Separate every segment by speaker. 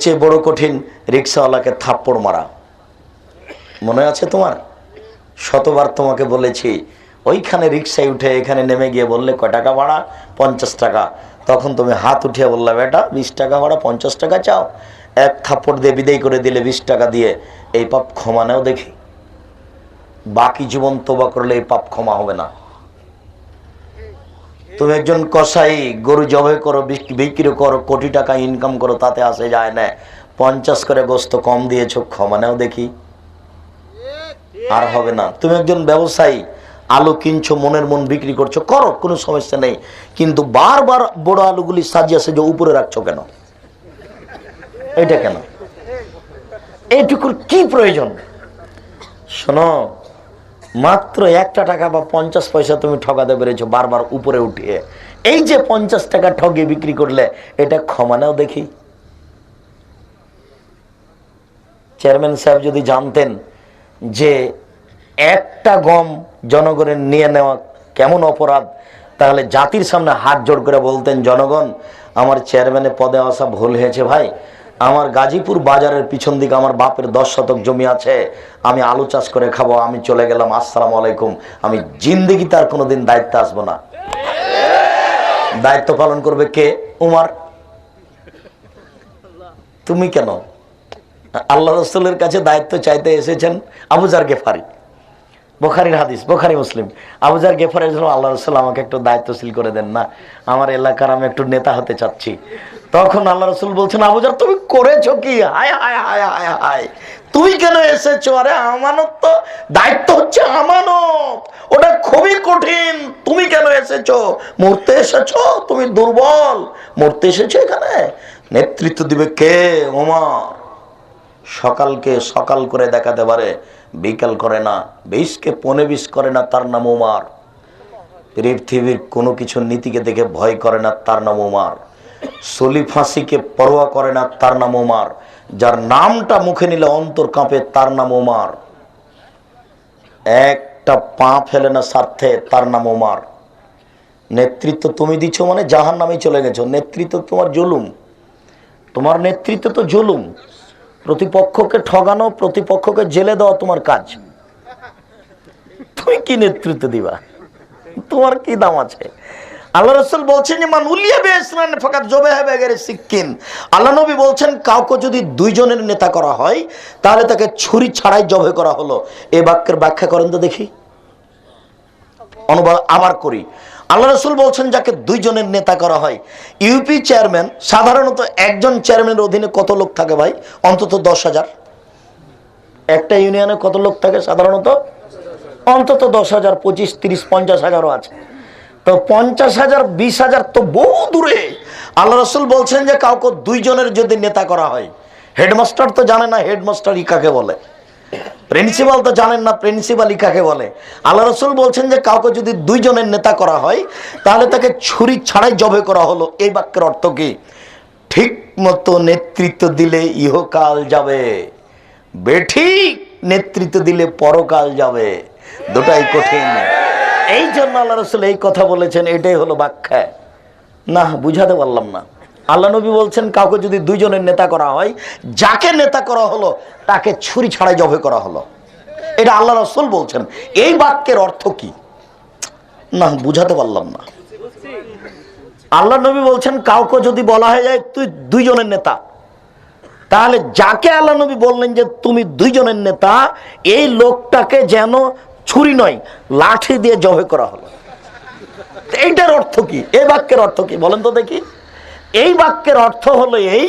Speaker 1: চেয়ে বড় কঠিন রিক্সাওয়ালাকে থাপ্পড় মারা। মনে আছে তোমার? শতবার তোমাকে বলেছি, ওইখানে রিক্সায় উঠে এখানে নেমে গিয়ে বললে, কয় টাকা ভাড়া? পঞ্চাশ টাকা। তখন তুমি হাত উঠিয়ে বললে, বেটা, বিশ টাকা ভাড়া, পঞ্চাশ টাকা চাও। এক থাপ্পড় দিয়ে বিদায় করে দিলে বিশ টাকা দিয়ে এই পাপ ক্ষমা নেও দেখি। বাকি জীবন তোবা করলে এই পাপ ক্ষমা হবে না। তুমি একজন কসাই, গরু জবে করো, বিক- বিক্রি করো, কোটি টাকা ইনকাম করো, তাতে আসে যায় না। পঞ্চাশ করে গোস্ত কম দিয়েছ, ক্ষমা নেও দেখি। আর হবে না। তুমি একজন ব্যবসায়ী, আলু কিনছো, মনের মন বিক্রি করছ, করো, কোনো সমস্যা নেই। কিন্তু বারবার বড় আলুগুলি সাজিয়ে সাজিয়ে উপরে রাখছো কেন? এটা কেন? এইটুকুর কি প্রয়োজন? শোনো মাত্র একটা টাকা বা পঞ্চাশ পয়সা তুমি ঠকাতে পেরেছ বারবার উপরে উঠিয়ে। এই যে পঞ্চাশ টাকা ঠগে বিক্রি করলে, এটা ক্ষমা নাও দেখি। চেয়ারম্যান সাহেব যদি জানতেন যে একটা গম জনগণের নিয়ে নেওয়া কেমন অপরাধ, তাহলে জাতির সামনে হাত জোড় করে বলতেন, জনগণ, আমার চেয়ারম্যানের পদে আসা ভুল হয়েছে ভাই। আমার গাজীপুর বাজারের পিছন দিকে আমার বাপের দশ শতক জমি আছে, আমি আলু চাষ করে খাব, আমি চলে গেলাম, আসসালাম আলাইকুম। আমি জিন্দিগি তার কোনোদিন দায়িত্বে আসব না। দায়িত্ব পালন করবে কে? উমার। তুমি কেন? আল্লাহ রসুলের কাছে দায়িত্ব চাইতে এসেছেন আবুজার গেফারি। বোখারির হাদিস, বোখারি মুসলিম। আবুজার গেফারের জন্য আল্লাহ রসুল আমাকে একটু দায়িত্বশীল করে দেন না। আমার এলাকার আমি একটু নেতা হতে চাচ্ছি। তখন আল্লাহ রসুল বলছেন আবুজার তুমি করেছ কি? হায় হায় হায় হায় হায়। তুমি কেন এসেছ? আরে আমানত তো, দায়িত্ব হচ্ছে আমানত। ওটা খুবই কঠিন। তুমি কেন এসেছ? মরতে এসেছ? তুমি দুর্বল। মরতে এসেছ এখানে? নেতৃত্ব দিবে কে? ওমর। সকালকে সকাল করে দেখাতে পারে বিকাল করে না বিষকে পনে বিষ করে না, তার নাম ওমার। পৃথিবীর কোনো কিছুর নীতিকে দেখে ভয় করে না, তার নাম উমার সলি ফাঁসিকে পরোয়া করে না, তার নাম ওমার। যার নামটা মুখে নিলে অন্তর কাঁপে, তার নাম উমার একটা পা ফেলে না স্বার্থে, তার নাম উমার নেতৃত্ব তুমি দিচ্ছ মানে জাহান নামে চলে গেছো। নেতৃত্ব তোমার জুলুম। তোমার নেতৃত্ব তো জুলুম। প্রতিপক্ষকে ঠগানো, প্রতিপক্ষকে জেলে দেওয়া তোমার কাজ। তুমি কি নেতৃত্ব দিবা? তোমার কি দাম আছে? আল্লাহ রসুল বলছেন যে মান উলিয়া বেসরান ফাকাত জবে হবে গেরে সিক্কিন আল্লাহ নবী বলছেন, কাউকে যদি দুইজনের নেতা করা হয়, তাহলে তাকে ছুরি ছাড়াই জবে করা হলো। এ বাক্যের ব্যাখ্যা করেন তো দেখি। অনুবাদ আবার করি। আল্লাহ রসুল বলছেন, যাকে দুইজনের নেতা করা হয়। ইউপি চেয়ারম্যান, সাধারণত একজন চেয়ারম্যানের অধীনে কত লোক থাকে ভাই? অন্তত দশ হাজার। একটা ইউনিয়নে কত লোক থাকে সাধারণত? অন্তত দশ হাজার, পঁচিশ, তিরিশ, পঞ্চাশ হাজারও আছে। তো পঞ্চাশ হাজার, বিশ হাজার তো বহু দূরে। আল্লাহ রসুল বলছেন যে কাউকে দুইজনের যদি নেতা করা হয়, হেডমাস্টার তো জানে না হেডমাস্টার কাকে বলে। প্রিন্সিপাল তো জানেন না প্রিন্সিপাল কাকে বলে। আল্লাহ রসুল বলছেন যে কাউকে যদি দুইজনের নেতা করা হয়, তাহলে তাকে ছুরি ছাড়াই জবে করা হলো। এই বাক্যের অর্থ কি? ঠিক মতো নেতৃত্ব দিলে ইহকাল যাবে। বেঠিক নেতৃত্ব দিলে পরকাল যাবে। দুটাই কঠিন। এই জন্য আল্লাহ রসুল এই কথা বলেছেন, এটাই হলো ব্যাখ্যা। না, বুঝাতে পারলাম না। আল্লাহ নবী বলছেন, কাউকে যদি দুইজনের নেতা করা হয়, যাকে নেতা করা হলো, তাকে ছুরি ছাড়াই জবে করা হলো। এটা আল্লাহ রসুল বলছেন। এই বাক্যের অর্থ কি? না, বুঝাতে পারলাম না। আল্লাহ নবী বলছেন, কাউকে যদি বলা হয়ে যায়, তুই দুইজনের নেতা। তাহলে যাকে আল্লাহ নবী বললেন যে, তুমি দুইজনের নেতা, এই লোকটাকে যেন ছুরি নয়, লাঠি দিয়ে জবে করা হলো। এইটার অর্থ কি? এই বাক্যের অর্থ কি? বলেন তো দেখি। এই বাক্যের অর্থ হলো এই,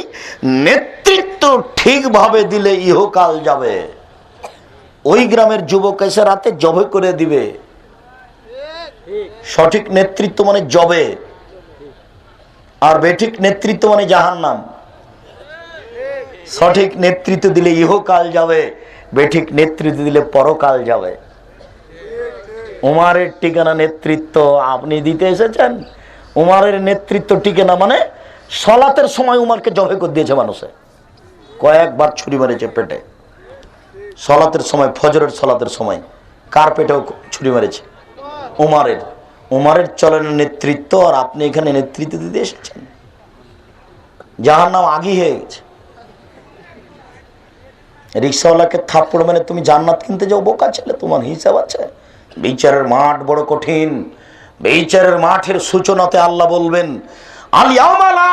Speaker 1: নেতৃত্ব ঠিকভাবে দিলে ইহকাল যাবে। ওই গ্রামের যুবক এসে রাতে জবে করে দিবে। সঠিক নেতৃত্ব মানে জবে। আর বেঠিক নেতৃত্ব মানে জাহান্নাম। সঠিক নেতৃত্ব দিলে ইহকাল যাবে, বেঠিক নেতৃত্ব দিলে পরকাল যাবে। উমারের ঠিকানা নেতৃত্ব আপনি দিতে এসেছেন? উমারের নেতৃত্ব টিকে না মানে সলাতের সময় উমারকে জবে করে দিয়েছে মানুষে। কয়েকবার ছুরি মেরেছে পেটে। সলাতের সময়, ফজরের সলাতের সময় কার পেটেও ছুরি মেরেছে। উমারের উমারের চলনের নেতৃত্ব আর আপনি এখানে নেতৃত্ব দিতে এসেছেন। যাহার নাম আগি হয়ে গেছে। রিক্সাওয়ালাকে থাপ্পড় মানে তুমি জান্নাত কিনতে যাও, বোকা ছেলে, তোমার হিসাব আছে? বিচারের মাঠ বড় কঠিন। বিচারের মাঠের সূচনাতে আল্লাহ বলবেন আলিয়ামালা